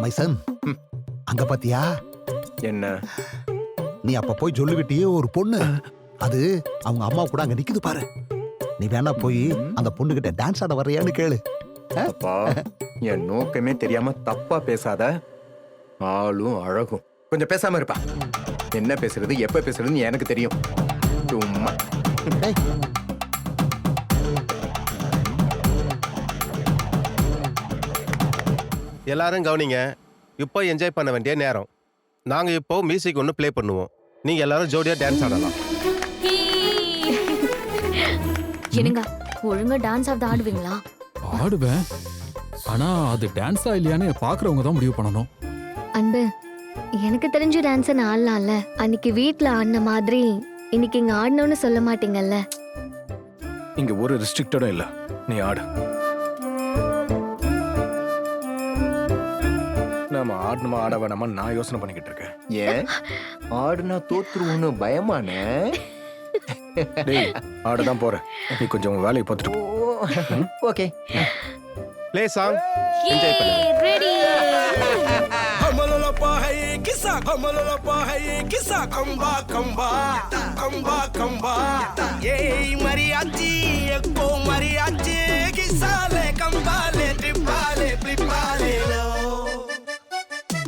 மைசன் அங்க பாத்தியா? என்ன? நீ அப்ப போய் சொல்லிக்கிட்டியே ஒரு பொண்ணு. அது அவங்க அம்மா கூட அங்க நிக்குது பாரு. நீ வேணா போய் அந்த பொண்ணு கிட்ட டான்ஸ் ஆட வர்றியான்னு கேளு. அப்பா என் நோக்கமே தெரியாம தப்பா பேசாத. ஆளும் அழகும். கொஞ்சம் பேசாம இருப்பா. என்ன பேசுறது எப்ப பேசுறதுன்னு எனக்கு தெரியும். சும்மா. எல்லாரும் கவனிங்க. இப்போ என்ஜாய் பண்ண வேண்டிய நேரம். நாங்க இப்போ மியூசிக் ஒன்று ப்ளே பண்ணுவோம். நீங்க எல்லாரும் ஜோடியா டான்ஸ் ஆடலாம். என்னங்க ஒழுங்கா டான்ஸ் ஆஃப் ஆடுவீங்களா? ஆடுவேன். ஆனா அது டான்ஸா இல்லையான்னு பாக்குறவங்க தான் முடிவு பண்ணணும். அன்பு எனக்கு தெரிஞ்ச டான்ஸை நான் ஆடலாம்ல. அன்னைக்கு வீட்ல ஆடின மாதிரி இன்னைக்கு இங்க ஆடணும்னு சொல்ல மாட்டீங்கல்ல? இங்க ஒரு ரெஸ்ட்ரிக்டடும் இல்ல. நீ ஆடு. நாம ஆடணுமா ஆட வேணாமா நான் யோசனை பண்ணிக்கிட்டு இருக்கேன். ஏன்? ஆடுனா தோத்துருவோன்னு பயமானே? டேய் ஆடதான் போறேன். நீ கொஞ்சம் உன் வேலையை பார்த்துட்டு போ. ஓகே. ப்ளே சாங் என்ஜாய் பண்ணுங்க ready kamba kamba, kamba kamba. Yay mariachi, ekko mariachi,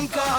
громко